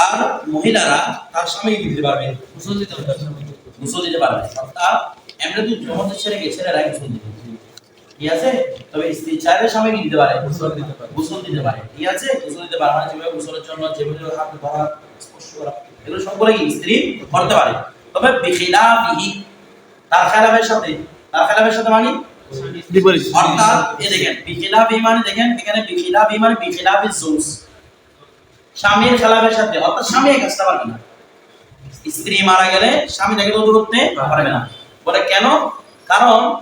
আর মহিলারা তার স্বামীকে দিতে পারবে? গোসল দিতে হবে গোসল দিতে পারবে। অর্থাৎ আমরা তো জমতে ছেড়ে গেছে ছেলেরা গোসল দিতে ঠিক আছে? তবে স্ত্রী চাইলে স্বামীকে দিতে পারে? গোসল দিতে পারে। গোসল দিতে পারে। ঠিক আছে? গোসল দিতে পারে মানে যেভাবে গোসলের জন্য যেভাবে হাত ধরা স্পর্শ করা এগুলো কি স্ত্রী করতে পারে। তবে বিখিলাফিহি তার খেলাফের সাথে তার খেলাফের সাথে মানে স্বামীর সাথে স্ত্রী মারা গেলে স্বামী তাকে রোধ করতে পারবে না। বলে কেন? কারণ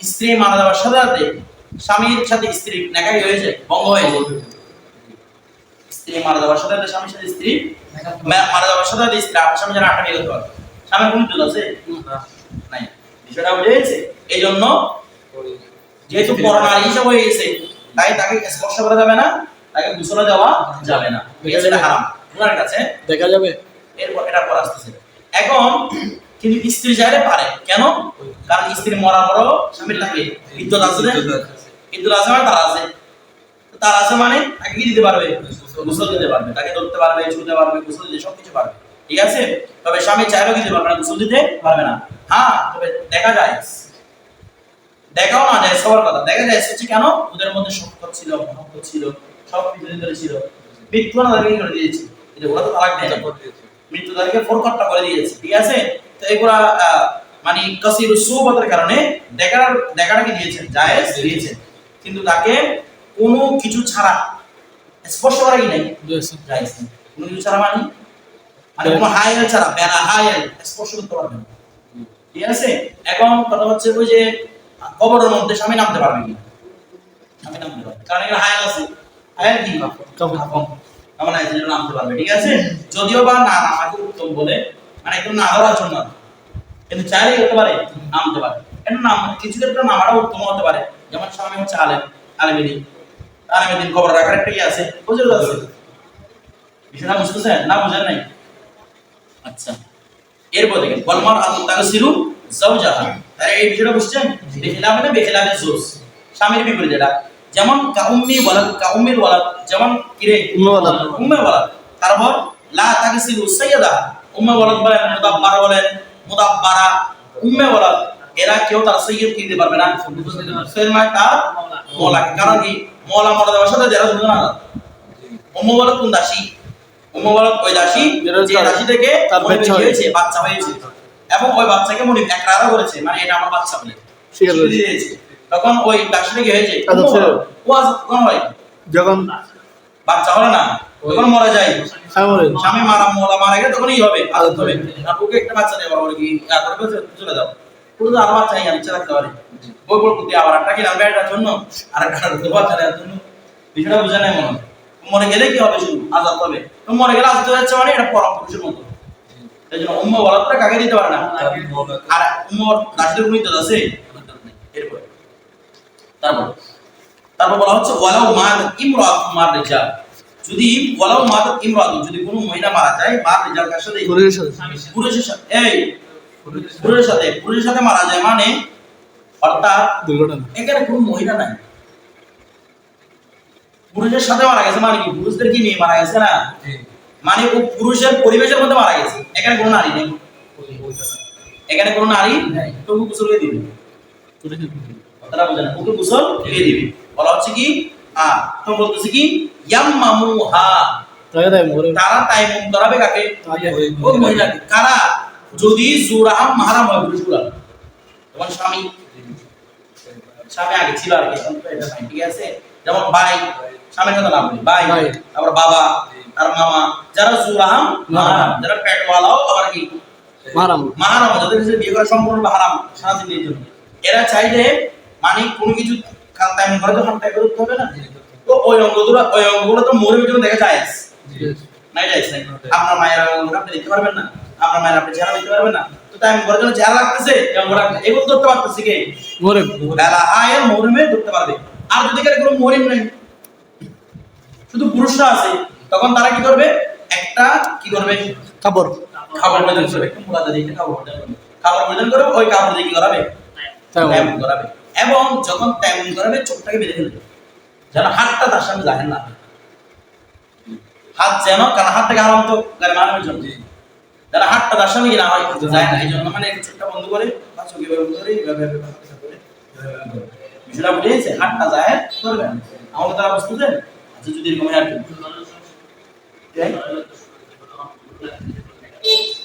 স্ত্রী মারা যাওয়ার সাথে সাথে স্বামীর সাথে স্ত্রী নেকাই হয়ে যায় বঙ্গ হয়ে যায়। স্ত্রী মারা যাওয়ার সাথে স্বামীর সাথে স্ত্রী মারা যাওয়ার সাথে সাথে স্ত্রী স্বামী যেন বিষয়টা বুঝে এই জন্য যেহেতু করোনার হিসাব হয়ে গেছে তাই তাকে স্পর্শ করা যাবে না তাকে গোসলে দেওয়া যাবে না। ঠিক আছে। এটা হারাম। ওনার কাছে দেখা যাবে। এরপর এটা পর আসতেছে। এখন কিন্তু স্ত্রী চাইলে পারে। কেন? কারণ স্ত্রী মরার পরও স্বামীর থাকে। ইদ্যত আছে না? ইদ্যত আছে। মানে তার আছে। তার আছে মানে তাকে কি দিতে পারবে? গোসল দিতে পারবে। তাকে ধরতে পারবে ছুতে পারবে গোসল দিতে সবকিছু পারবে। ঠিক আছে? তবে স্বামী চাইলেও কি দিতে পারবে না গোসল দিতে পারবে না। হ্যাঁ তবে দেখা যায় দেখাও না যায় সবার কথা। দেখা যায় হচ্ছে কেন? ওদের মধ্যে শক্ত ছিল মহব্বত ছিল সব কিছু ভিতরে ছিল। মৃত্যু না তাদেরকে করে দিয়েছে। এটা ওরা তো তালাক দেয় মৃত্যু তাদেরকে ফোরকটটা করে দিয়েছে। ঠিক আছে? তো এগুলা আহ, মানে কাসির সুবতের কারণে দেখার দেখাটা কি দিয়েছেন জায়েজ দিয়েছেন। কিন্তু তাকে কোনো কিছু ছাড়া স্পর্শ করা কি নাই। জায়েজ কোনো কিছু ছাড়া মানে? মানে কোনো হায়াল ছাড়া বেড়া হায়াল স্পর্শ করতে পারবে না। ঠিক আছে? এখন কথা হচ্ছে ওই যে কবরের মধ্যে স্বামী নামতে পারবে কি স্বামী নামতে পারবে। কারণ এখানে হায়াল আছে। হায়াল কি। আমার নাই যেন নামতে পারবে ঠিক আছে? যদিও বা না নামাকে উত্তম বলে মানে একটু না ধরার জন্য কিন্তু চাইলে হতে পারে নামতে পারে। কেন নাম কিছু ক্ষেত্রে নামাটা উত্তম হতে পারে। যেমন স্বামী হচ্ছে আলেম আলেমেদিন আলেমেদিন কবর রাখার একটা কি আছে। বুঝতে আছে? বিষয়টা বুঝতেছেন? না বুঝেন নাই? আচ্ছা। এরপর দেখেন ওয়ালমার আতু তাগসিলু যাওজাহা তারা এই বিষয়টা বুঝছেন? বেখিলাফে না বেখিলাফে জুস স্বামীর বিপরীত এটা যেমন কাউম্মি ওয়ালাদ কাউম্মির ওয়ালাদ যেমন কিরে? উম্মে ওয়ালাদ। উম্মে ওয়ালাদ। তারপর লা তাগসিলু সাইয়্যিদা। উম্মে ওয়ালাদ বলেন মুদাব্বারা বলেন মুদাব্বারা। উম্মে ওয়ালাদ এরা কেউ তার সৈয়দ পারবে না। সৈয়দ তার মৌলা কারণ কি? মৌলা মৌলা দেওয়ার সাথে যারা দুজন আলাদা। উম্মে ওয়ালাদ কোন দাসী? উম্মে ওয়ালাদ ওই দাসী যে দাসী থেকে তার বাচ্চা হয়েছে। হয়েছে বাচ্চা হয়েছে। এবং ওই বাচ্চাকে মনিব একরারও করেছে মানে এটা আমার বাচ্চা বলে। তখন ওই দাসীটা কি হয়েছে? ও আজ কোন হয়। যখন বাচ্চা হলো না তখন মারা যায়। স্বামী মারা মোলা মারা গেলে তখনই হবে আদত হবে। আর ওকে একটা বাচ্চা দেওয়া হবে কি? তারপরে বলছে, চলে যাও। পুরো আর বাচ্চা নিয়ে ইচ্ছা রাখতে পারে। বই বই করতে আবার একটা কিনা বেড়ার জন্য আর একটা বাচ্চা দেওয়ার জন্য। বিষয়টা বুঝে নাই মনে। মরে গেলে কি হবে শুধু? আজাদ হবে। তো মরে গেলে আজাদ যাচ্ছে মানে এটা পরম পুরুষের মতো। এই জন্য উম্ম বলাটা কাকে দিতে পারে না? আর উম্মর দাসদের গুণিত আছে? এরপরে। তারপর। তারপর বলা হচ্ছে ওয়ালাউ মাত ইমরাত মার রিজাল। যদি ওয়ালাউ মাত ইমরাত যদি কোনো মহিলা মারা যায় মার রিজাল কার সাথে? পুরুষের সাথে। পুরুষের সাথে। এই পুরুষের সাথে। পুরুষের সাথে। মারা যায় মানে অর্থাৎ দুর্ঘটনা। এখানে কোনো মহিলা নাই। পুরুষের সাথে মারা গেছে মানে কি? পুরুষদের কি নিয়ে মারা গেছে না? মানে ও পুরুষের পরিবেশের মধ্যে মারা গেছে। এখানে কোনো নারী নেই। এখানে কোনো নারী তবু গোসল দিয়ে দিবে। কথাটা বোঝেন। ওকে গোসল দিয়ে দিবে। বলা হচ্ছে কি? আ তো বলতেছে কি? ইয়াম্মামুহা। তাই তাই মরে তারা তাইমুম করাবে কাকে? ওই মহিলাকে। কারা? যদি জুরাহাম মাহারাম হয় পুরুষগুলা যেমন স্বামী। স্বামী আগে ছিল আর কি। ঠিক আছে। যেমন ভাই স্বামীর কথা নাম ভাই। তারপর বাবা আর মামা যারা মাহারাম যারা পেটওয়ালাও আবার কি? মারাম। মাহারাম যাদের কাছে বিয়ে করা সম্পূর্ণ হারাম সারা দিনের জন্য এরা চাইলে মানে কোনো কিছু তেমন করে তো হামটাই করতে হবে না। তো ওই অঙ্গগুলো ওই অঙ্গগুলো তো মরে জন্য দেখা যায়। নাই নাই। আপনার মায়ের অঙ্গটা আপনি দিতে পারবেন না। আপনার মায়ের আপনি চেহারা দিতে পারবেন না। তো তাই আমি জন্য চেহারা লাগতেছে এগুলো ধরতে পারতেছি কে? মরে। বেলা আয়ের মরিমে ধরতে পারবে। আর যদি কারে কোনো মরিম নাই শুধু পুরুষরা আছে তখন তারা কি করবে একটা কি করবে কাপড় খাবার পরিধান করবে মুরাদা দিয়ে খাবার পরিধান করবে খাবার পরিধান করবে ওই কাপড় দিয়ে কি করাবে তেমন করাবে এবং যখন তেমন করাবে চোখটাকে বেঁধে ফেলবে যেন হাতটা তার সামনে যায় না হাত যেন কারণ হাত থেকে হারাম তো গাড়ি মানবের জন্য যেন হাতটা তার সামনে না হয় যায় না এই জন্য মানে চোখটা বন্ধ করে বা চোখে বন্ধ করে এভাবে করে, করে। বিষয়টা হাতটা যায় করবেন আমাকে তারা বুঝতেছেন আচ্ছা যদি এরকম হয়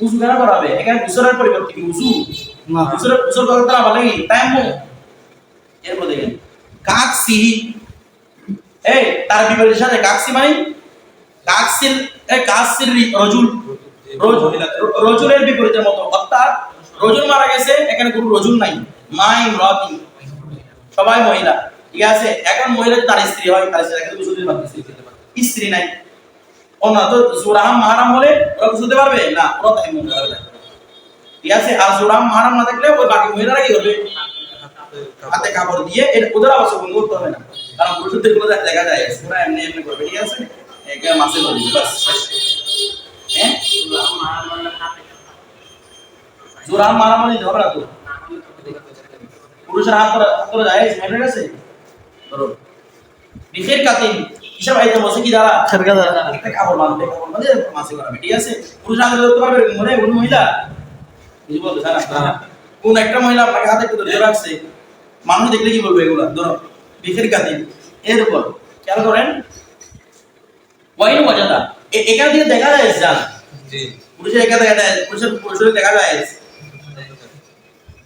উজু কেন করাবে? এখানে গুসলের পরিবর্তে কি উজু না। গুসলের গুসল করার তারা ভালো কি? টাইম মো। এরপর দেখেন কাকসি। এই তার বিপরীতের সাথে কাকসি মানে? কাকসিল এই কাকসিল রি- রজুল। রজুল রজুলের বিপরীতের মতো। অর্থাৎ রজুল মারা গেছে এখানে কোনো রজুল নাই। মাই রতি সবাই মহিলা। ঠিক আছে? এখন মহিলা তার স্ত্রী হয়, তার স্ত্রী গুসল দিতে পারবে। স্ত্রী নাই। অন্য তো মাহারাম হলে ওরা পারবে? না, ওরা তাই মনে ঠিক আছে? আর মাহারাম না থাকলে ওই বাকি মহিলারা কি করবে? হাতে কাপড় দিয়ে এটা ওদের আবার করতে হবে না। কারণ পুরুষদের দেখা যায় ওরা এমনি এমনি করবে, ঠিক আছে? একে মাসে করে দিবে, বাস। হ্যাঁ? জোরাম মারাম মানে ঝগড়া পুরুষের হাত ধরা হাত ধরা যায় মেনে গেছে? ধরো। বিখের কাতিন হিসাব আইতে বসে কি দ্বারা খেরকা দ্বারা। একটা কাপড় বাঁধবে কাপড় বাঁধে মাসে করাবে ঠিক আছে? পুরুষ হাতে ধরতে পারবে? মনে কোন মহিলা? বুঝি বলতে না কোন একটা মহিলা আপনাকে হাতে একটু ধরে রাখছে? মানুষ দেখলে কি বলবে এগুলা? ধরো বিখের কাতিন এর উপর খেয়াল করেন। ওয়াইন মজাদা এখান থেকে দেখা যায় জান। জি। পুরুষের এখানে দেখা যায় পুরুষের পুরুষের দেখা যায়।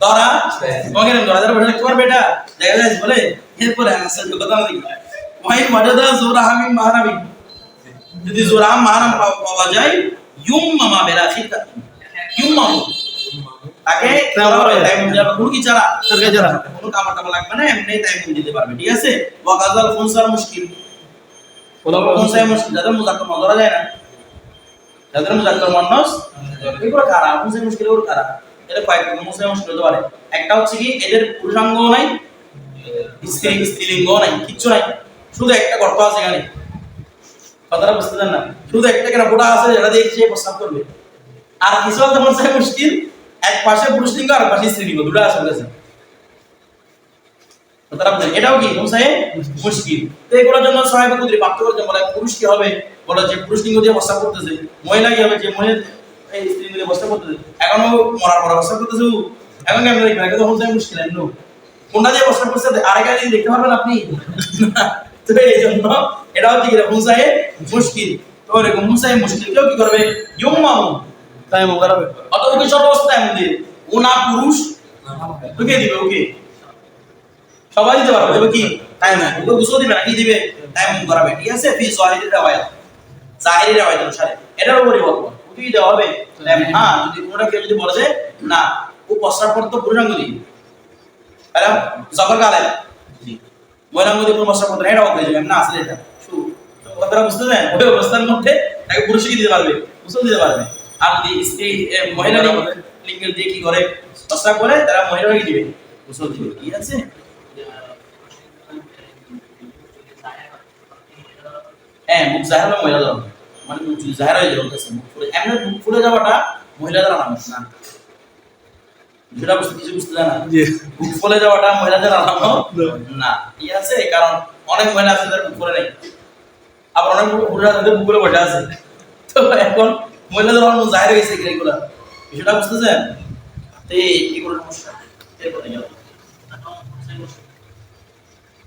ধরা তোমাকে ধরা ধরা বসে দেখতে পারবে দেখা যায় বলে এরপরে আসল কথা না দেখি ওয়াইন মজাদা জোরা মাহারামি যদি জোরা মাহারাম পাওয়া যায় ইউম মামা বেলা খিতা ইউম মামু তাকে তাই বলে। টাইম যাবে ছাড়া। কোনো লাগবে না এমনি দিতে পারবে। ঠিক আছে? ওয়াকাজাল ফুনসার মুশকিল। ফুনসার মুশকিল। যাদের মুজাক্কার ধরা যায় না। যাদের মুজাক্কার মন্নস এগুলো কারা? ফুনসার মুশকিল এগুলো কারা? এটা কয়েক মুসলিম মুশকিল হতে পারে একটা হচ্ছে কি, এদের পুরুষাঙ্গও নাই স্ত্রী, স্ত্রীলিঙ্গও নাই, কিচ্ছু নাই। শুধু একটা গর্ত আছে এখানে। কথাটা বুঝতে চান না? শুধু একটা কেন? গোটা আছে, যেটা দিয়ে সে প্রস্তাব করবে। আর কিছু হতে মুসলিম মুশকিল, এক পাশে পুরুষ লিঙ্গ আর পাশে স্ত্রী লিঙ্গ দুটো আছে বুঝলেন? এটাও কি মুসাহে মুশকিল। তো এগুলোর জন্য সহায়ক কুদরি প্রাপ্ত করতে বলে পুরুষ কি হবে? বলে যে পুরুষ লিঙ্গ দিয়ে প্রস্তাব করতেছে, মহিলা কি হবে? যে মহিলা এই স্ত্রী লিঙ্গ দিয়ে প্রস্তাব করতেছে। এখনও মরার পর প্রস্তাব করতেছে? এখন কেমন দেখবেন? এখন তো মুসাহে মুশকিল এমন কোনটা দিয়ে প্রস্তাব করছে? আরেক আগে দেখতে পারবেন আপনি? তো এই জন্য এটা হচ্ছে কি মুসাহে মুশকিল। তো এরকম মুসাহে মুশকিল কেউ কি করবে? ইউম মামু তাই মো করাবে অত ওকে সর্বস্থায় মধ্যে ও না পুরুষ ওকে দিবে ওকে। সবাই দিতে পারবে তবে কি? টাইম ওকে গুছো দিবে না কি দিবে? টাইম করাবে ঠিক আছে? ফি জাহিরি রাওয়ায়াত। জাহিরি রাওয়ায়াত অনুসারে। এটার উপরই বলব। ওকে দেওয়া হবে। হ্যাঁ যদি কোনটা কেউ যদি বলে যে, না, ও পুরুষাঙ্গ দিই তাহলে জবর কালে মহিলাঙ্গ দিয়ে কোনো করতে না, এটা অগ্রে না আসলে এটা। কথাটা বুঝতে দেন ওই অবস্থার মধ্যে তাকে পুরুষকে দিতে পারবে? গুছো দিতে পারবে। আর যদি স্ত্রী মহিলা লিঙ্গ- লিঙ্গের দিয়ে কি করে? প্রস্তাব করে, তারা মহিলাকে দিবে। গুছো দিবে। কি আছে? হ্যাঁ মুখ জাহের মহিলা হবে। মানে মুখ যদি জাহের হয়ে যাবে মুখ ফুলে এমনি মুখ ফুলে যাওয়াটা মহিলা দ্বারা নাম না। যেটা বুঝতে কিছু বুঝতে বুক ফুলে যাওয়াটা মহিলাদের আলামত না। ঠিক আছে কারণ অনেক মহিলা আছে যাদের বুক ফুলে নেই। আবার অনেক পুরুষ আছে যাদের বুক ফুলে বসে আছে। তো এখন মহিলাদের অনেক জাহের হয়েছে এগুলা। বিষয়টা বুঝতেছেন তো সমস্যা? এরপরে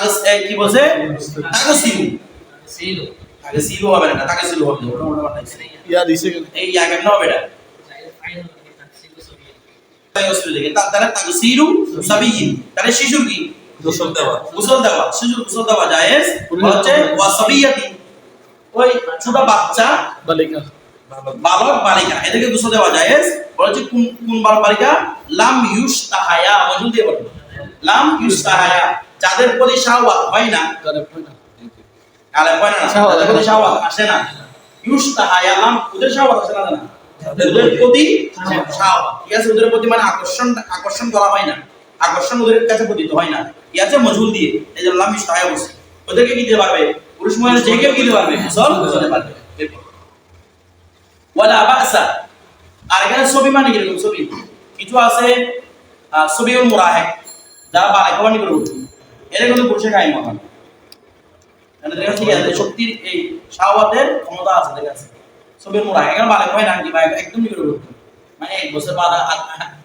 তাগস এ, কি বলছে? তাগসিলু। আগে সিলু হবে না তাকে সিলু হবে ওটা ওটা বানাইছে ইয়া দিছে এই আগে না হবে এটা? তাই অসুবিধা কি তাহলে সাবিয়িন তাহলে শিশুর কি? গোসল দেওয়া গোসল দেওয়া শিশুর গোসল দেওয়া জায়েজ হচ্ছে ওয়াসাবিয়াতি ওই ছোট বাচ্চা বালিকা। বালক বালিকা। এদেরকে গোসল দেওয়া জায়েজ বলছে কোন কোন বালক বালিকা? লাম ইউস্তাহায়া মজুদ দিয়ে বলব। লাম ইউস্তাহায়া যাদের প্রতি শাহওয়াত হয় না হয় না। তাদের প্রতি শাহওয়াত আসে না। ইউস্তাহা ইয়ালাম ওদের শাহওয়াত আসে না না ওদের প্রতি শাহওয়াত। ঠিক আছে ওদের প্রতি মানে আকর্ষণ আকর্ষণ করা হয় না। আকর্ষণ ওদের কাছে পতিত হয় না। আছে মজুল দিয়ে। এই সহায় বসে ওদেরকে কি দিতে পারবে? পুরুষ মহিলা যে কেউ কি দিতে পারবে। সব দিতে পারবে। ওয়ালা বাসা। আর এখানে ছবি মানে কীরকম ছবি। কিছু আছে ছবি মুরাহেক। যারা করে উঠবে। এরা কিন্তু পুরুষে খাই মহান। ঠিক শক্তির এই শাহওয়াতের ক্ষমতা আছে দেখা আছে ছবির মুরাহেক এখানে বালাই হয় না কি বা একদমই করে উঠবে মানে এক বছর বাদ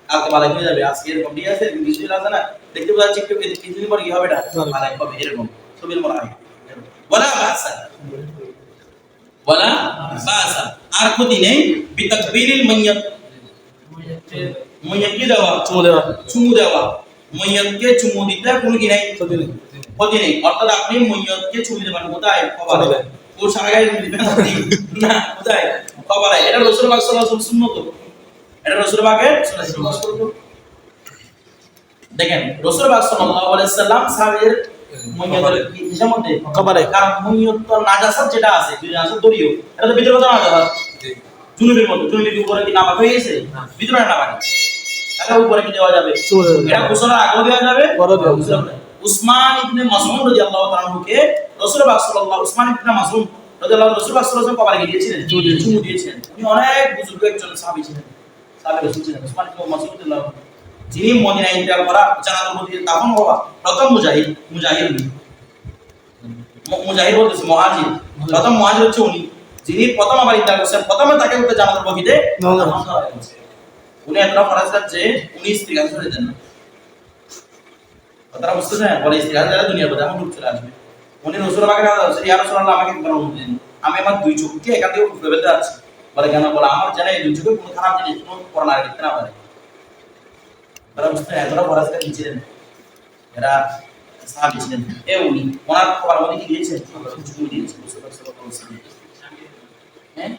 কালকে বালাই হয়ে যাবে। আজকে এরকম ঠিক আছে? এরকম কিছু আছে না? দেখতে পাচ্ছি চিকটু কিছুদিন পর কি হবে এটা? বালাই হবে এরকম। ছবির মুরাহেক বলা বাসা। ওয়ালা বাসা। আর ক্ষতি নেই। বিতাকবীরিল মাইয়াত মাইয়াতকে দেওয়া। চুমু দেওয়া। চুমু দেওয়া। মাইয়াতকে চুমু দিতে কোনো কি নাই? ক্ষতি নেই। ক্ষতি নেই? অর্থাৎ আপনি মাইয়াতকে চুমু দেবেন কোথায়? কপালে। ওর সারা গায়ে দিবেন? না কোথায়? কপালে। এটা রাসূল পাক সাল্লাল্লাহু আলাইহি সুন্নত। এটা রাসূল সুন্নাত। দেখেন রাসূল কপালে। কারণ তো নাজাসাত যেটা আছে নাজাসাত এটা তো ভিতরে কথা নাজাসাত? জুনুবের মতো। জুনুবের উপরে কি হয়ে গেছে? ভিতরে তাহলে উপরে কি দেওয়া যাবে। এটা গোসলের আগেও দেওয়া যাবে পরেও দেওয়া যাবে। উসমান ইবনে মাসউদ রাদিয়াল্লাহু তাআলা কে রাসূল পাক সাল্লাল্লাহু উসমান ইবনে মাসউদ রাদিয়াল্লাহু রাসূল পাক সাল্লাল্লাহু আলাইহি কপালে দিয়েছিলেন। চুমু দিয়েছিলেন। উনি অনেক বুজুর্গ একজন সাহাবী ছিলেন সাহাবী রাসূল ছিলেন উসমান ইবনে মাসউদ রাদিয়াল্লাহু যিনি মদিনায় ইন্তেকাল করা জানাজার মধ্যে দাফন হওয়া প্রথম মুজাহিদ মুজাহিদ মুজাহিদ বলতেছে মুহাজির। প্রথম মুহাজির হচ্ছে উনি। যিনি প্রথম আবার ইন্তেকাল করছেন প্রথমে তাকে উঠে জানাজার বহিতে উনি এতটা ফরাজ যে উনি স্ত্রী কাছে চলে যান না। কথাটা বুঝতেছেন বলে স্ত্রী কাছে যারা দুনিয়ার প্রতি আমার রূপ চলে আসবে। উনি রসুল আমাকে কাজ আছে ইয়া রসুল আমাকে একবার অনুমতি দিন। আমি আমার দুই চোখকে এখান থেকে উপরে বেঁধে আছি। বলে কেন? বলে আমার জানা এই দুই চোখে কোনো খারাপ জিনিস কোনো করোনা দেখতে না পারে। তারা বুঝতে এতটা ফরাজ কাছে ছিলেন? এরা সাহাবি ছিলেন। এ উনি ওনার খবর মধ্যে কি দিয়েছে? চুমু দিয়েছে। আলাইহি ওয়াসাল্লাম। হ্যাঁ?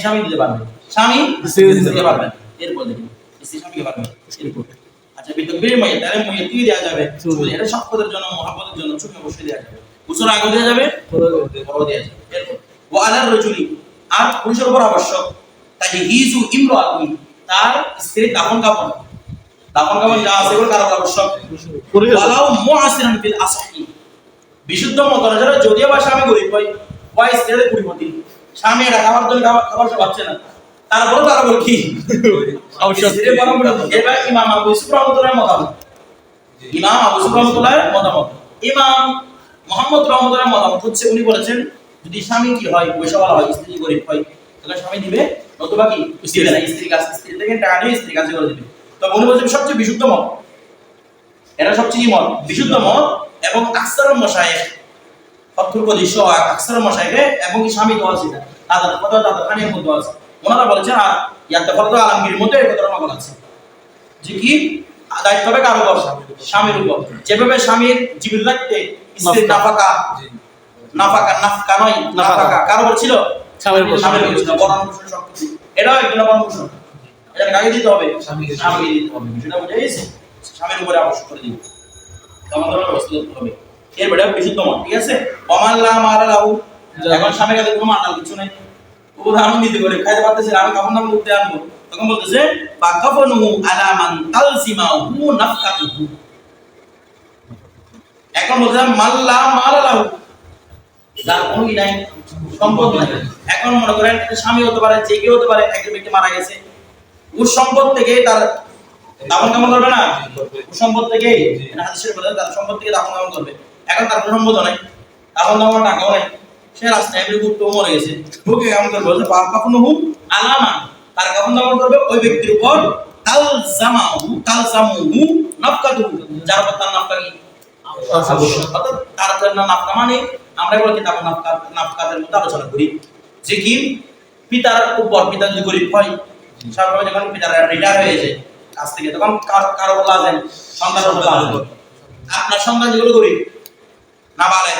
স্বামী দিতে পারবে স্বামী দিতে দিতে পারবে এরপর দেখুন স্ত্রী স্বামীকে পারবে এরপর আচ্ছা বিতকবীর মাইয়া তাহলে মাইয়া কি দেওয়া যাবে? এটা শপথের জন্য মহাপদের জন্য চুমু অবশ্যই দেওয়া যাবে। গোসল আগে দেওয়া যাবে পরেও দেওয়া যাবে। পরও দেওয়া যাবে। এরপর ওয়া আলার রজুলি আর পুরুষের উপর আবশ্যক। তাই হিজু ইমরাতুন তার স্ত্রী দাফন কাপড়। দাফন কাপড় যা আছে এগুলো আবশ্যক। ওয়ালাউ মুআসিরান ফিল আসহি। বিশুদ্ধ মত যদিও বা স্বামী গরিব হয় ওয়াই স্ত্রীর কুড়িপতি স্বামী এটা খাবার জন্য খাবার খাবার পাচ্ছে না। তারপরে তার উপর কি? ইমাম আবু ইউসুফ রহমতুল্লাহ মতামত। ইমাম আবু ইউসুফ রহমতুল্লাহ মতামত। ইমাম মোহাম্মদ রহমতুল্লাহ মতামত হচ্ছে উনি বলেছেন যদি স্বামী কি হয় পয়সা বলা হয় স্ত্রী গরিব হয় তাহলে স্বামী দিবে নতুবা কি? দিবে না। স্ত্রী কাছে স্ত্রী থেকে টাকা নিয়ে স্ত্রী কাছে করে দিবে। তবে উনি বলছেন সবচেয়ে বিশুদ্ধ মত। এটা সবচেয়ে কি মত? বিশুদ্ধ মত এবং আকসার ফতুল কদি সহ আকসার মশায়েখে এবং স্বামী দোয়া আছে তাদের কথা তাদের খানির মধ্যে আছে। ওনারা বলেছেন আর ইয়াতে ফরদ আলমগীর মধ্যে এই কথাটা নকল আছে। যে কি? দায়িত্ব হবে কার উপর? স্বামীর উপর। যেভাবে স্বামীর জীবিত রাখতে স্ত্রীর নাফাকা। নাফাকা। নাফকা নয় নাফাকা। কার উপর ছিল? স্বামীর উপর। স্বামীর উপর ছিল। বরণ সবকিছু এটাও এটা কাকে দিতে হবে? স্বামীকে। স্বামীকে দিতে হবে। বিষয়টা বুঝে গেছে? স্বামীর উপরে আবশ্যক করে দিব আমাদের করতে হবে এরপরে বিশুদ্ধ মত ঠিক আছে? অমাল্লা মারা লাহু এখন স্বামীর কাছে কোনো মানার কিছু নেই। উদাহরণ দিতে করে খাইতে পারতেছে আমি কাপড় নাম করতে আনব? তখন বলতেছে বা কাফনু আলা মান নাফকাতুহু। এখন বলছে মাল্লা মারা লাহু। যার কোনো নাই, সম্পদ নাই। এখন মনে করেন স্বামী হতে পারে, যে কেউ হতে পারে, একজন ব্যক্তি মারা গেছে। ওর সম্পদ থেকে তার দাফন কামন করবে না? ওর সম্পদ থেকে হাদিসের বলে তার সম্পদ থেকে দাফন কামন করবে। এখন তার কোনো সম্পদ নাই, দাফন কামন টাকাও নাই। সে রাস্তায় এমনি গুপ্ত মরে গেছে। কেমন করবে বলছে পাপ কাফন হুম? আলামা তার কাফন দাফন করবে, ওই ব্যক্তির উপর তাল জামাহু তাল জামুহু নাফকাতুহু যার উপর তার নাফকা কি তার জন্য নাফকা মানে আমরা বলি কিতাব নাফকা, নাফকাদের মধ্যে আলোচনা করি। যে কি? পিতার উপর পিতা যদি গরিব হয় স্বাভাবিক যখন পিতার রিটায়ার হয়ে যায়, কাছ থেকে তখন কার- বলা আছেন সন্তানের আপনার সন্তান যেগুলো গরিব না পারে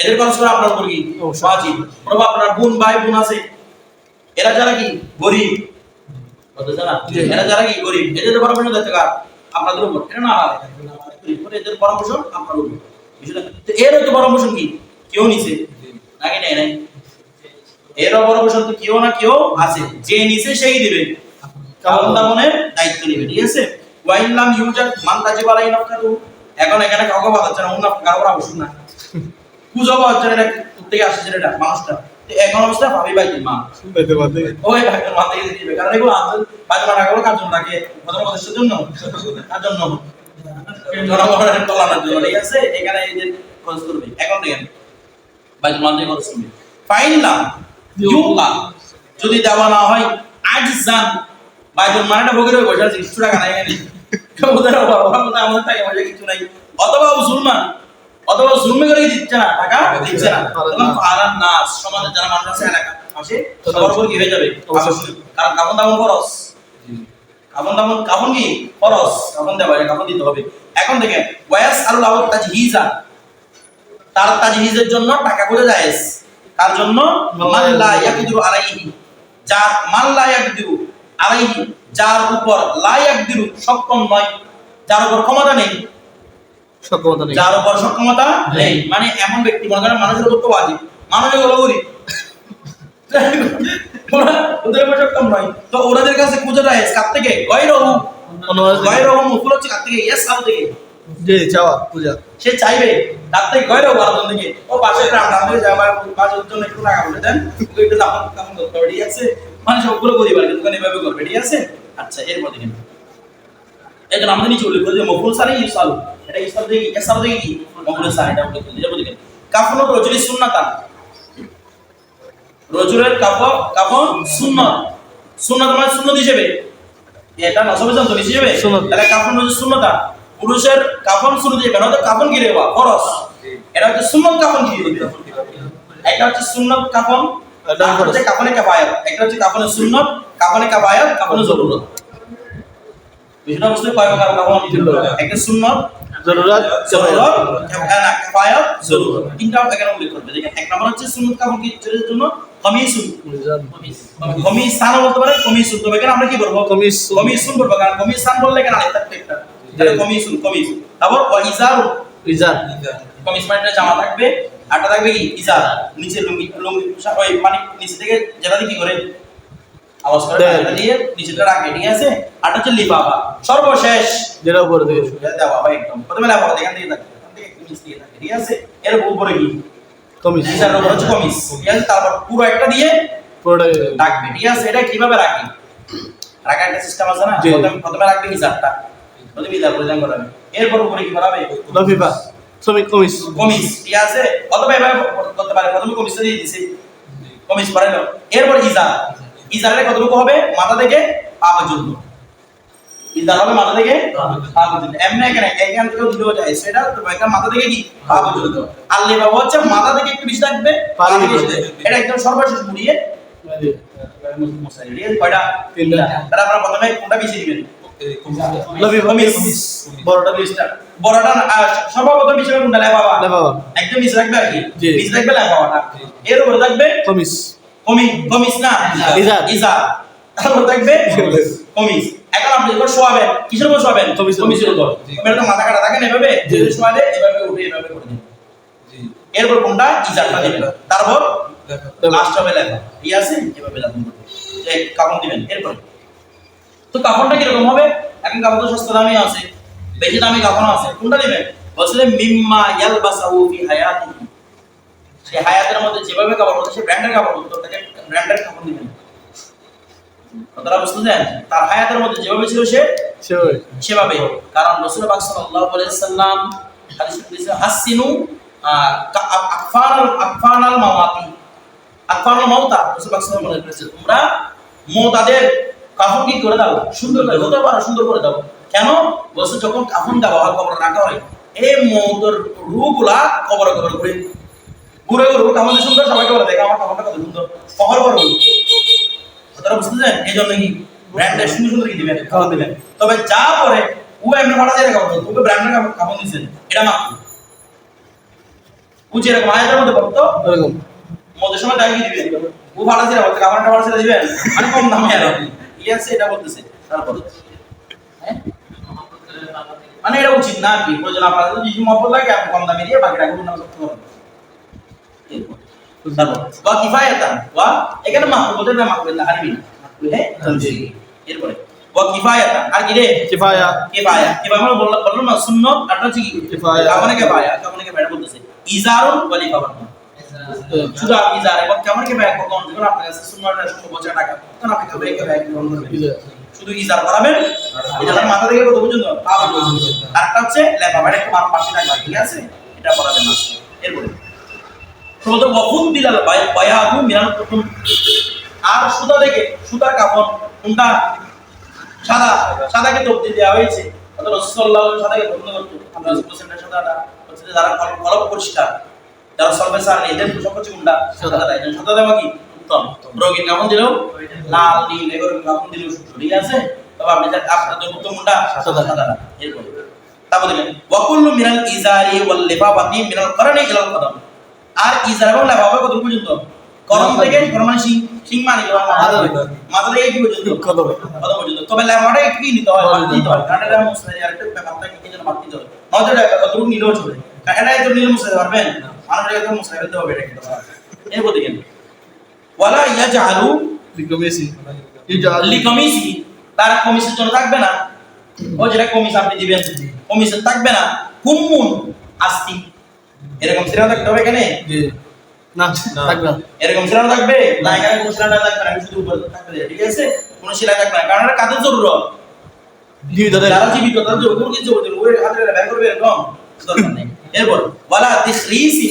এদের খরচ করে আপনার উপর কি। ওয়াজিব অথবা আপনার বোন ভাই বোন আছে। এরা যারা কি গরিব। এরা যারা কি গরিব? এদের তো পরামর্শ দিতে কার আপনাদের উপর এটা না এদের পরামর্শ আপনার উপর। তো এর তো পরামর্শ কি? কেউ নিছে? নাকি নেই নাই? এর অপর অবসর কেউ না কেউ আছে। যে নিছে সেই দিবে। কারণ দামনের দায়িত্ব নেবে ঠিক আছে? ওয়াইন লাম ইউজার মান তাজে বালাই নকারু এখন এখানে কাউকে বাঁধাচ্ছে না অন্য কারোর আবশ্যক না। পুজো হচ্ছে না এটা থেকে আসছে এটা? মানুষটা। এখন অবস্থা ভাবি ভাই মা। পেতে ওই ভাইয়ের মাথা দিয়ে দিবে। কারণ এগুলো মারা গুলো কার জন্য? রাখে জন্য? কার জন্য? জনগণের কল্যাণের জন্য। ঠিক আছে? এখানে এই যে খরচ করবে। এখন দেখেন দিয়ে খরচ করবে। ফাইন ইউকা যদি দেওয়া না হয় আজ জান। বাইতুল মানেটা ভোগের ওই বসে আছে কিছু টাকা নাই। এখানে। আমাদের টাকা পয়সা কিছু নাই। অথবা মুসলমান। অথবা জুলমে করে দিচ্ছে না টাকা দিচ্ছে না। তখন আরাম নাস সমাজের যারা মানুষ আছে এলাকা আসে সবার উপর কি হয়ে যাবে? কারণ কাপন দামন খরচ কাপন দামন কাপন কি? খরচ কাপন দেওয়া হয় কাপন দিতে হবে। এখন দেখেন ওয়াস আল্লাহ তাজহিজা। তার তাজহিজের জন্য টাকা করে জায়েজ। তার জন্য? মান লা ইয়াকদিরু আলাইহি। যার মান লা ইয়াকদিরু আলাইহি যার উপর লা ইয়াকদিরু সক্ষম নয় যার উপর ক্ষমতা নেই সক্ষমতা নেই। যার উপর সক্ষমতা নেই। মানে এমন ব্যক্তি মনে করেন মানুষের উপর তো ওয়াজিব মানবে হলো গরিব ওরা ওদের উপর সক্ষম নয়। তো ওনাদের কাছে খুঁজে দেয় কার থেকে? গৈরহু গৈরহু মুকুল হচ্ছে কার থেকে? ইয়েস কার থেকে। যে চাওয়া পূজা। সে চাইবে তার থেকে গৈরহু আলাদা থেকে ও পাশে গ্রাম গ্রাম থেকে যাওয়ার পাশের জন্য একটু টাকা বলে দেন। একটু দাম কাম করতে ঠিক আছে। মানে সবগুলো গরিব আর কি দোকানে এভাবে করবে ঠিক আছে। আচ্ছা এরপর দেখেন। এই জন্য আমাদের নিচে উল্লেখ করেছে মফুল সারি ইসাল এটা ইসাল থেকে ইসাল থেকে কি? মফুল সারি এটা উল্লেখ করেছে। দেখেন কাফন রজুলি সুন্নাতান। রজুলের কাফন কাফন সুন্নত। সুন্নত মানে সুন্নত হিসেবে। এটা হিসেবে তাহলে কাফন রজুল সুন্নতা পুরুষের কাফন সুন্নত হিসেবে নয়তো কাফন কি রে বা ফরজ। এটা হচ্ছে সুন্নত কাফন কি? একটা হচ্ছে সুন্নত কাফন এটা একটা হচ্ছে কাফনে কাফায়াত। একটা হচ্ছে কাফনে সুন্নত কাফনে কাফায়াত কাফনে জরুরত বিষয়টা বুঝতে কয় প্রকার কাফন একটা সুন্নত জরুরত জরুরত না কাফায়াত জরুরত। তিনটা এখানে উল্লেখ করবে। দেখেন এক নম্বর হচ্ছে সুন্নত কাফন কি? এর জন্য কমিসুন কমিসান বলতে পারে কমিসুন তবে এখানে আমরা কি বলব? কমিস কমিসুন বলব কারণ কমিসান বললে একটা। কমিসুন কমিসুন তারপর ওয়াইজারু ইজার। কমিস মানে জামা থাকবে আরটা থাকবে কি? ইজার। নিচে লুঙ্গি লুঙ্গি ওই মানে নিচে থেকে যেটা কি করে? আওয়াজ করে দিয়ে নিচেটা রাখে ঠিক আছে আরটা হচ্ছে লিফাফা সর্বশেষ। যেটা উপরে থেকে এটা দেওয়া একদম। প্রথমে লেফাফা এখান থেকে থাকে এখান থেকে একটু নিচ দিয়ে থাকে ঠিক আছে এর উপরে কি কমিস। নিচের উপর হচ্ছে কমিস। ঠিক আছে? তারপর পুরো একটা দিয়ে পুরোটা রাখবে। ঠিক আছে এটা কীভাবে রাখি রাখার একটা সিস্টেম আছে না? প্রথমে প্রথমে রাখবে ইজারটা প্রথমে ইজার পরিধান করাবে এরপর উপরে কি করাবে? লফিফা শ্রমিক কমিস। কমিস। ঠিক আছে? অথবা এভাবে করতে পারে? প্রথমে কমিসটা দিয়ে দিছে। কমিস পড়াইলো এরপর ইজার ইজারের কতটুকু হবে? মাথা থেকে পা পর্যন্ত। ইজার হবে মাথা থেকে পা পর্যন্ত। এমনি এখানে এখান থেকে দিলেও যায়। সেটা তো এখানে মাথা থেকে কি? পা পর্যন্ত। আর লেবাব হচ্ছে মাথা থেকে একটু বেশি থাকবে পা থেকে। এটা একদম সর্বশেষ মুড়িয়ে মশারি ঠিক আছে কয়টা? তিনটা। তাহলে আপনারা প্রথমে কোনটা বেশি দিবেন বড়টা কমিসটা বড়টা সর্বপ্রথম হিসেবে কোনটা? লেবাবা লেফাফা একদম আর কি। নিচে থাকবে এর উপরে থাকবে কমিস। কমি কমিস না ইজার। ইজার তারপর থাকবে কমিস। এখন আপনি যখন শোয়াবেন কিসের উপর শোয়াবেন? কমিসের উপর। মাথা কাটা থাকে না এভাবে। শোয়ালে এভাবে উঠে এভাবে করে দিন। এরপর কোনটা? ইজারটা দিবেন। তারপর? লাস্ট হবে লেখা। আছে? এভাবে লাগবে যে কাপড় দিবেন এরপর। তো কাপড়টা কীরকম হবে? এখন কাপড় সস্তা দামি আছে। বেশি দামি কাপড় আছে। কোনটা দিবেন? বলছিলেন মিম্মা ইয়ালবাসাহু ফি হায়াতিহি। সে হায়াতের মধ্যে যেভাবে কাপড় বলতে সে ব্র্যান্ডের কাপড় বলতো তাকে ব্র্যান্ডের কাপড় দিবেন কথাটা বুঝতেছেন তার হায়াতের মধ্যে যেভাবে ছিল সে সেভাবে। কারণ রাসূল পাক সাল্লাল্লাহু আলাইহি সাল্লাম হাদিস বলেছে হাসিনু আহ, কা- আ- আকফানাল আকফানাল মাওয়াতি। আকফানাল মাউতা রাসূল পাক সাল্লাল্লাহু আলাইহি বলেছে তোমরা মওতাদের কাফন কি করে দাও? সুন্দর করে হতে পারো সুন্দর করে দাও। কেন? বলছে যখন কাফন দেওয়া হয় কবরে রাখা হয় এই মৌতের রুগুলা কবরে কবরে ঘুরে ঘুরে ঘুরে সুন্দর সবাইকে বলে দেখে আমার কত সুন্দর। কথাটা বুঝতেছেন এই জন্য কি? ব্র্যান্ডের সুন্দর সুন্দর কি দিবেন? খাওয়া দিবেন। তবে যা পরে ও এমনি খাব তোকে ব্র্যান্ডের এটা মাত্র। ও যেরকম আয়াতের মধ্যে এরকম। মধ্যে সময় দাগি দিবেন? ও ফাটা ছিল দিবেন? মানে কম দামে আর কি। ঠিক এটা বলতেছে। তারপর হ্যাঁ? মানে এটা উচিত না কি। প্রয়োজন আপনার যদি মহব্বত লাগে আপনি কম দামে দিয়ে বাকিটা গুলো নাম করতে পারবেন। তারপর ওয়া কিফায়াতান ওয়া এখানে মাহবুব বলতে না মাহবুব না আরবি না হে তানজিল। এরপরে ওয়া কিফায়াতান আর কি রে? কিফায়া। কিফায়া। কিফায়া মানে বললাম বললাম না সুন্নাত আর হচ্ছে কি? কিফায়া। কামনে কিফায়া কামনে কিফায়া বলতেছে। ইজারুন ওয়া লিফাবান শুধু আপনি ইজার এবং কামনে কিফায়া কখন যখন আপনার কাছে সুন্নাতটা শুনে বছর টাকা তখন আপনি কিফায়া কিফায়া শুধু ইজার করাবেন ইজার মাথা থেকে কত পর্যন্ত? আরেকটা হচ্ছে লেফা মানে একটু মার পাশে রাখবা ঠিক আছে? এটা করাবেন না। এরপরে বিলাল বায়াহু মিনাল প্রথম আর সুতা থেকে সুতার কাপড় কোনটা? সাদা সাদাকে তবদি দেওয়া হয়েছে। অর্থাৎ রাসূলুল্লাহ সাদাকে বন্ধ করতো। আমরা রাসূলের সাদাটা হচ্ছে যারা কলম পরিষ্কার যারা সলবে সার নেই এদের পোশাক হচ্ছে কোনটা? সাদা। সাদা। এই সাদা দেওয়া কি? উত্তম। রোগীর কাপড় দিলেও লাল নীল এগুলো কাপড় দিলেও ঠিক আছে? তবে আপনি যার আপনার জন্য কোনটা? সাদা। সাদা। এরপর তারপর দিলেন ওয়াকুল্লু মিনাল ইজারি ওয়াল লিফাফাতি মিনাল করনি ইলাল কদম। আর ইজার এবং লেফাফা কত পর্যন্ত? করম থেকে করম মানে সিং সিং মানে কি মাথা থেকে। মাথা থেকে কি পর্যন্ত? কদমে। কত পর্যন্ত? তবে একটু কি নিতে হয় বাদ দিতে হয়। কারণ এটা মুসলে আর একটু ব্যাপারটা কি যেন বাদ দিতে হয়? নয়তো এটা কতটুকু নিলেও চলে। কারণ এটা একটু নিলে মুসলে পারবেন? মানুষ একদম মুসলে ফেলতে হবে এটা কিন্তু। এরপর দেখেন। ওয়ালা ইয়াজআলু লিকমেসি। ইজাল লিকমিসি। তার কমিশন জন্য থাকবে না। ও যেটা কমিশ আপনি দিবেন। কমিশন থাকবে না। হুমুন আস্তি। এরকম সিনেমা থাকতে হবে এখানে? জি। না থাকবে এরকম সিনেমা থাকবে? না। এখানে কোনো সিনেমা থাকবে না শুধু উপরে থাকবে ঠিক আছে? কোনো সিলাই থাকবে না কারণ এটা কাদের জরুরত যারা জীবিত তাদের জন্য কিছু ওই হাতে এটা করবে এরকম? দরকার নেই। এরপর ওয়ালা দিখরিসি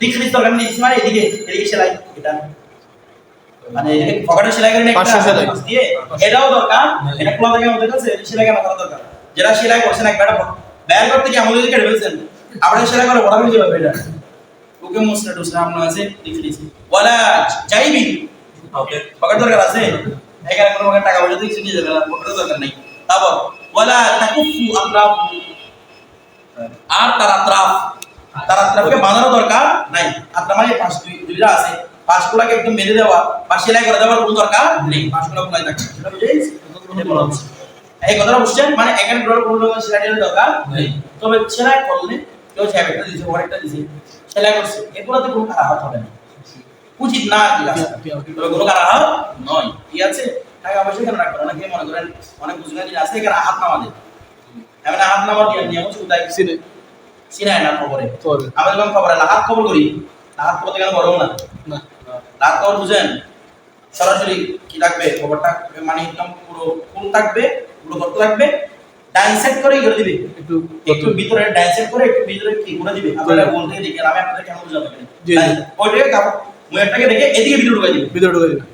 দিখরিস দরকার নেই মানে এদিকে এদিকে সেলাই এটা। মানে পকেটে সেলাই করে একটা সেলাই। দিয়ে এটাও দরকার এটা খোলা থাকে আমাদের কাছে সেলাই কেন করা দরকার। যারা সেলাই করছেন একবার বের করতে গিয়ে আমাদের কেটে ফেলছেন। আবার সেলাই করে বড় করে যাবে এটা। ওকে মুসরা টুসরা আমরা আছে দিখরিসি ওয়ালা চাইবি পকেট দরকার আছে? এখানে কোনো পকেট টাকা পয়সা কিছু নিয়ে যাবে না পকেটের দরকার নেই। তারপর, ওয়ালা তাকুফু আত্রাফ। আর তার আত্রাফ তার আত্রাফকে বাঁধানো দরকার নাই। আত্রাফ মানে পাঁচ দুই, দুইটা আছে। পাঁচগুলাকে একদম বেঁধে দেওয়া বা সেলাই করে দেওয়ার কোনো দরকার নেই। পাঁচগুলো খোলাই থাকে? সেটা বুঝেছিস এই কথাটা বুঝছেন? মানে এখানে ড্রর কোনো সেলাই দরকার নেই। তবে সেলাই করলে কেউ ছ্যাবেটা দিছে একটা দিয়েছে। সেলাই করছে এগুলোতে কোনো খারাপ হবে না। উচিত না। তবে কোনো কারাহাত নয়। ঠিক আছে? টাকা পয়সা কেন রাখবেন অনেকে মনে করেন অনেক বুঝগানি আছে এখানে হাত নামা দেয় এমন হাত নামা দিয়ে নিয়ম হচ্ছে কোথায়? সিনে। সিনাই না খবরে। আমরা যখন খবরে হাত খবর করি। হাত খবর থেকে বড় না? না। হাত খবর বুঝেন? সরাসরি কি থাকবে? খবরটা মানে একদম পুরো ফুল থাকবে পুরো করতে থাকবে। ডাইন সেট করে করে দিবে। একটু একটু ভিতরে করে একটু ভিতরে কি করে দিবে? আপনারা বলতে দেখে আমি আপনাদের কেমন জি। ওইটাকে মুয়েরটাকে দেখে এদিকে ভিতরে ঢুকাই দিবে। ভিতরে ঢুকে দিবে।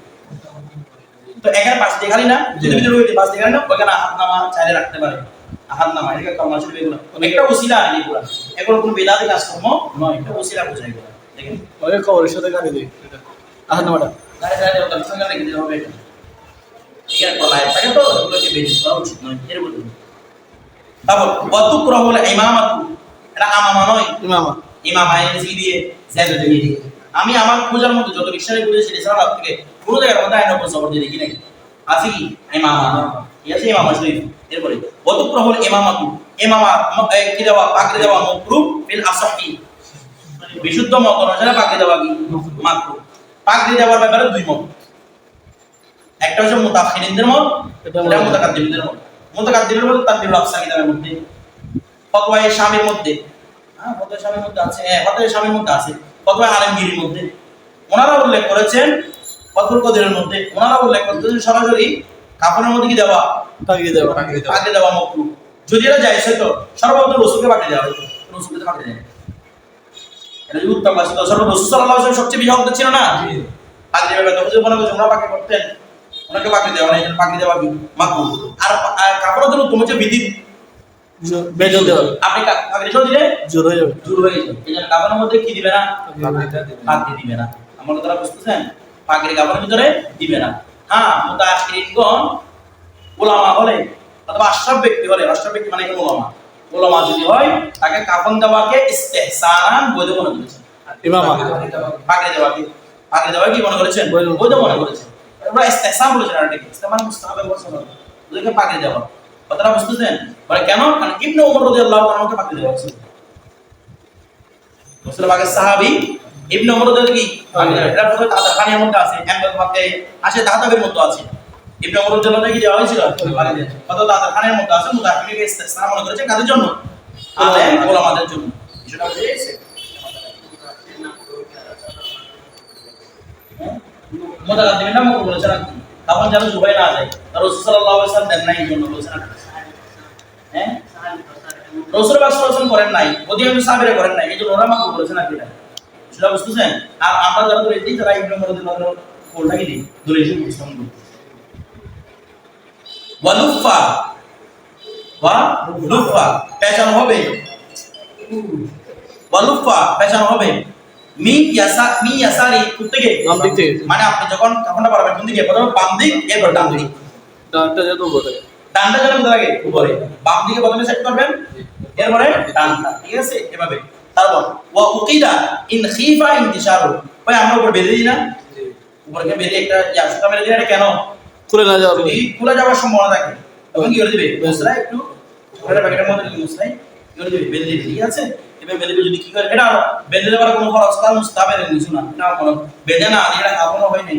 তো এখানে পাশ না যদি ভিতরে ওই পাশ দিয়ে না ওখানে হাত নামা চাইলে রাখতে পারে। হাত নামা এটাকে কর্মা ছিল এগুলো। একটা ওসিলা এগুলো। কোনো বেদাতি কাজকর্ম নয় একটা ওসিলা এগুলো দেখেন। ওই খবরের সাথে গাড়ি দিই এটা। আহার নামাটা। গাড়ি গাড়ি ওটা সঙ্গে রেখে দিতে হবে। এটা কলায় তো বেশি করা উচিত নয় এর বলতে তারপর রহল ইমামাতু এটা আমামা নয়। ইমামা। ইমামা এনসি দিয়ে? জায়গা দিয়ে দিয়ে আমি আমার খোঁজার মধ্যে যত রিক্সায় খুঁজেছি রিক্সার লাভ থেকে কোনো জায়গার মধ্যে আইন সবর দিয়ে দেখি নাকি? আছে কি? ইমামা আছে ইমামা শরীফ। এরপরে বতুক রহল ইমামাতু ইমামা কি দেওয়া? পাকড়ে দেওয়া মকরুব ফিল আসাহি। বিশুদ্ধ মত অনুসারে পাকড়ে দেওয়া কি? মাকরুব পাকড়ে দেওয়ার ব্যাপারে দুই মত। একটা হচ্ছে মুতাখিরিনদের মত এটা মত। মুতাকাদ্দিমদের মত। মুতাকাদ্দিমের মধ্যে তার বিরল আফসা কিতাবের মধ্যে। ফতোয়ায়ে শামের মধ্যে। হ্যাঁ ফতোয়া শামের মধ্যে আছে। হ্যাঁ ফতোয়া শামের মধ্যে আছে। ফতোয়া আলমগীরির মধ্যে। ওনারা উল্লেখ করেছেন ফতুল কদিরের মধ্যে। ওনারা উল্লেখ করেছেন সরাসরি কাপড়ের মধ্যে কি দেওয়া? তাকিয়ে দেওয়া পাকড়ে দেওয়া। মকরু যদি এটা যাইছে তো সর্বপ্রথম রসুলকে পাকড়ে দেওয়া হতো রসুলকে পাকড়ে দেয় এটা যদি উত্তম আসতো সর্ব রসুল সাল্লাল্লাহু আলাইহি সবচেয়ে বেশি ছিল না? যদি মনে করছে ওনারা পাকড়ে করতেন। ওনাকে পাকড়ে দেওয়া না এজন্য পাকড়ে দেওয়া কি মাকরু আর আর কাপড়ের জন্য তোমার যে বিধি বেজল দেওয়া আপনি কা- পাকড়ে দিলে? জোর হয়ে যাবে। জোর হয়ে যাবে। এই জন্য কাপড়ের মধ্যে কি দিবে না? পাগড়ি দিবে না। আমার কথাটা বুঝতেছেন? পাগড়ি কাপড়ের ভিতরে দিবে না। হ্যাঁ মুতাআখিরিনগণ ওলামা হলে অথবা আশরাফ ব্যক্তি হলে আশরাফ ব্যক্তি মানে এখানে ওলামা। ওলামা যদি হয় তাকে কাফন দেওয়াকে বৈধ মনে করেছেন। ইমামা পাগড়ি দেওয়াকে। পাগড়ি দেওয়া কি মনে করেছেন। বৈধ মনে করেছেন। ওরা ইস্তেহসান বলেছেন আর এটাকে ইস্তেহসান মুস্তাহাবে না। ওদেরকে পাগড়ি দেওয়া কথাটা বুঝতেছেন? বলে কেন? কারণ ইবনে ওমর রাদিয়াল্লাহু তাআলাকে পাগড়ি দেওয়া হয়েছিল মুসলিম আগে সাহাবী ইবনে ওমর ওদের কি? এটা প্রথমে তাদের পানির মধ্যে আছে। এমন মধ্যে আসে দাহাবের মধ্যে আছে। ইবনে ওমর জন্য কি দেওয়া হয়েছিল? কত তাদের পানির মধ্যে আছে? মুতাকিবিকে ইস্তেসনা মনে করেছে কাদের জন্য? আলেম ওলামাদের জন্য। সেটা বুঝে গেছে? মুতাকাদ্দিমিনা মুখ বলেছে না তখন যেন জুবাই না যায়। রাসূল সাল্লাল্লাহু আলাইহি ওয়াসাল্লাম দেন নাই, এই জন্য বলেছে না হ্যাঁ? রসুল বাসন করেন নাই অধিকাংশ সাহাবিরা করেন নাই, এই জন্য ওরা মাকবুল বলেছেন আর কি এটা সেটা বুঝতেছেন? আর আমরা যারা ধরে দিই, তারা ইবনে ওমর রাদিয়াল্লাহু কোলটা কি ধরে এসে বুঝতাম ওয়ালুফা ওয়া লুফা পেঁচানো হবে। ওয়ালুফা পেঁচানো হবে। মি ইয়াসা মি ইয়াসারি কোথা থেকে বাম দিক থেকে। মানে আপনি যখন কাপড়টা পারবেন কোন দিকে? প্রথমে বাম দিক এরপর ডান দিক। ডানটা যেত উপর। ডানটা বাম দিকে প্রথমে সেট করবেন এরপরে ডানটা। ঠিক আছে? এভাবে। তারপর ওয়া উকিদা ইন খিফা ইন্তিশারু। ভাই আমরা উপর বেঁধে দিই না? উপরে বেঁধে একটা ইয়া মেরে দিই কেন? খুলে না যাওয়ার যদি খুলে যাওয়ার সম্ভাবনা থাকে তখন কি করে দিবে? মশলা একটু প্যাকেটের মধ্যে মশলাই করে দিবে? বেঁধে দিবে। ঠিক আছে? এবার বেঁধে যদি কি করে? এটা বেঁধে দেওয়ার কোনো খরচ তার মুস্তাবের কিছু না? এটা কোনো বেঁধে না দিয়ে এটা কাপড় হয় নাই।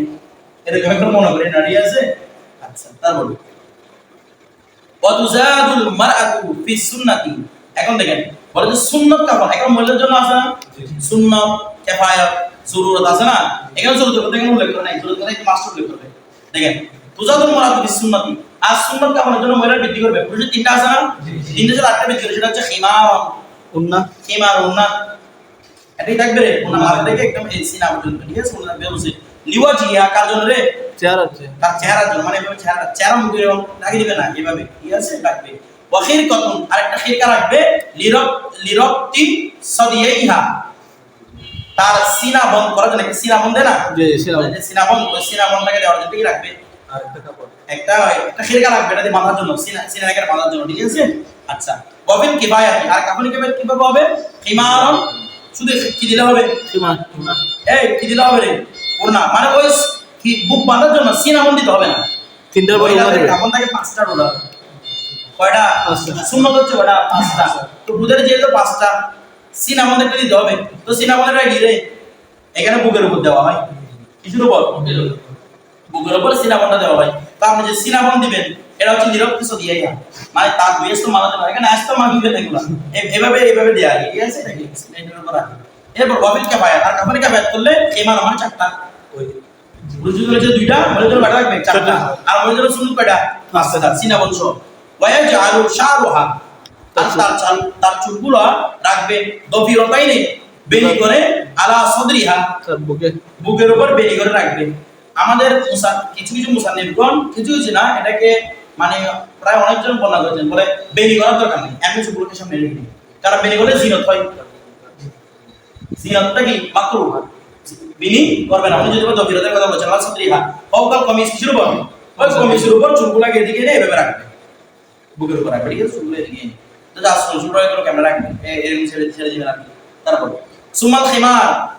এরকম একটা মনে করি না ঠিক আছে আচ্ছা তারপর। ওয়াতুজাদুল মারআতু ফি সুন্নাতি। এখন দেখেন বলে যে সুন্নত কাপড় এখন মহিলাদের জন্য আছে না? সুন্নত কিফায়াত জরুরত আছে না? এখানে জরুরত কথা এখানে উল্লেখ করে নাই জরুরত কথা একটু মাস্টার উল্লেখ করবে দেখেন তুজাদুল মারআতু ফি সুন্নাতি। আর সুন্নত কাপড়ের জন্য মহিলারা বৃদ্ধি করবে। পুরুষের তিনটা আছে না? তিনটা সাথে আটটা বৃদ্ধি করবে সেটা হচ্ছে খিমার উন্না খিমার উন্না। এটাই থাকবে রে উন্না মাথা থেকে একদম এই সিনা পর্যন্ত ঠিক আছে? উন্না বেরোছে লিওয়া জিয়া কার জন্য রে? আছে তার চেহারার জন্য মানে এভাবে চেহারা চেহারা মুখে এরকম লাগিয়ে দিবে না এভাবে ঠিক আছে? রাখবে। ওয়াখির কতন আরেকটা খিরকা রাখবে লিরব লিরবতি সদিয়াইহা। তার সিনা বন্ধ করার জন্য সিনা বন্ধ না? জি সিনা যে সিনা বন্ধ ওই সিনা বন্ধটাকে দেওয়ার জন্য কি রাখবে? একটা একটা খিরকা রাখবে এটা দিয়ে বাঁধার জন্য সিনা সিনা রেখে বাঁধার জন্য ঠিক আছে? আচ্ছা ওয়াবিল কিফায়াতি আর কাফনি কীভাবে কীভাবে হবে খিমারন শুধু কি দিলে হবে? সীমা এই কি দিলে হবে রে? ওড়না। মানে ওই কি বুক বাঁধার জন্য সিনা বন্ধ দিতে হবে না? উন্না মহিলাদের দেবে কাপড় থাকে পাঁচটা রোলা কয়টা। শূন্য হচ্ছে কয়টা? পাঁচটা। তো বুধের যেহেতু পাঁচটা সিন আমাদের দিতে হবে। তো সিন আমাদের কি রে? এখানে বুকের উপর দেওয়া হয়। কিছুর উপর। বুকের উপর সিনাবনটা দেওয়া হয়। তো আপনি যে সিনাবন দিবেন এটা হচ্ছে কিছু দিয়ে ইয়া মানে তার বেশ তো মানাতে পারে। এখানে আসতে মাগি দেন এগুলো এভাবে এভাবে দেওয়া হয়। ঠিক আছে? নাকি? এটার উপর রাখি। এরপর গফিল কাফায়া আর কাফারি কাফায়াত করলে এমান আমার চারটা রুজু করেছে দুইটা মহিলাদের কয়টা রাখবে চারটা। আর মহিলাদের সুন্নত কয়টা পাঁচটা। সিনা বংশ। ওয়া জাআলু শারুহা আর তার চাল তার চুলগুলো রাখবে দফিরতাইনে বেনি করে আলা সদরিহা। বুকে। বুকের উপর বেনি করে রাখবে। আমাদের মুসা- কিছু কিছু মুসান্নিফগণ কিছু কিছু না এটাকে মানে প্রায় অনেকজন বর্ণনা করেছেন বলে বেনি করার দরকার নেই। এমনি চুলগুলোকে সামনে রেখে দিন। কারণ বেনি করলে জিনত হয়। জিনাতটা কি? মাকরু বিনি করবে না। উনি যদি বলেন দফিরতের কথা বলছেন আল্লাহ সদরিহা ফওকাল কমিস কিসের উপর? ওই কমিসের উপর চুলগুলাকে এদিকে এনে এভাবে রাখবে। বুকের উপর রাখবে। ঠিক আছে? চুলগুলো এদিকে এনে। তো যা শুনুন শুরু করে ক্যামেরা রাখবে। এ- এরকম ছেড়ে ছেড়ে দিবেন আপনি তারপর সুমাল খিমার।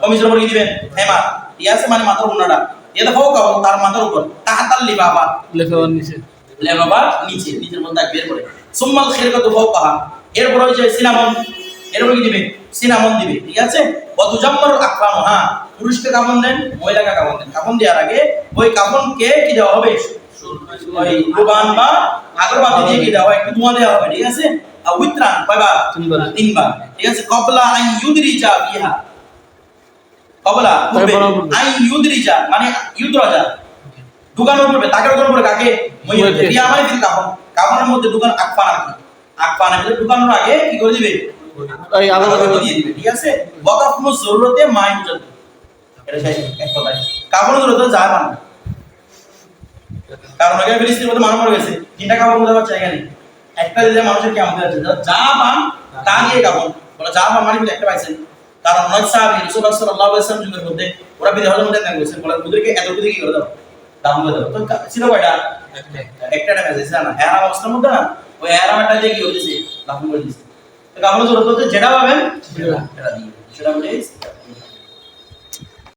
কমিসের উপর কি দিবেন? হেমার আছে মানে মাথার উন্নাটা। এটা ফওকা তার মাথার উপর। তাহাতাল লিবাবা লেখাবার নিচে। লেবাবা নিচে নিচের মধ্যে বের করে। সুম্মাল খিরকাত ফাওকাহা। এরপর হচ্ছে সিনামন। এরপর কি দিবে? সিনামন দিবে ঠিক আছে? কত জাম্মার আকরাম হ্যাঁ। পুরুষকে কাফন দেন মহিলাকে কাফন দেন। কাফন দেওয়ার আগে ওই কাফনকে কি দেওয়া হবে? ওই রুবান বা আগরবাতি দিয়ে কি দেওয়া হয়? একটু ধোঁয়া দেওয়া হবে ঠিক আছে? উইত্রান কয়বার? তিনবার। তিনবার ঠিক আছে? কবলা আই ইউদরিজা বিহা কবলা পূর্বে আই ইউদরিজা মানে ইউদ্রাজা দোকানের উপরে তাকের উপরে উপরে কাকে রিয়া মানে কিন্তু কাফন। কাফনের মধ্যে দোকান আকফান আর কি আকফান এর দোকানের আগে কি করে দিবে? এই আলাদা দিয়ে দিবে ঠিক আছে? ওয়াকাফনু জরুরতে মাই মুজাদ এটা সেই এক কথা কাফনের জরুরত যায় মানে কারণ আগে ফিলিস্তিনের মধ্যে মানুষ মরে গেছে তিনটা কাপড় মধ্যে পাচ্ছে এখানে। একটা দিলে মানুষের কি আমাদের আছে যা পান তা নিয়ে কাপড় বলে যা পান মানে একটা পাইছেন। কারণ অনেক সাহাবি রসুল সাল্লাল্লাহু আলাইহি মধ্যে ওরা বিদেহের মধ্যে ত্যাগ করেছেন। বলে ওদেরকে এত বুদ্ধি কি করে দাও? দাম করে দাও। তো ছিল কয়টা? একটা টাকা দিয়েছে, না এরা অবস্থার মধ্যে না, ওই এরামটা দিয়ে কি হয়েছে দাম করে দিয়েছে। তো কাপড় জোর করতে যেটা পাবেন, সেটা দিয়ে সেটা বলে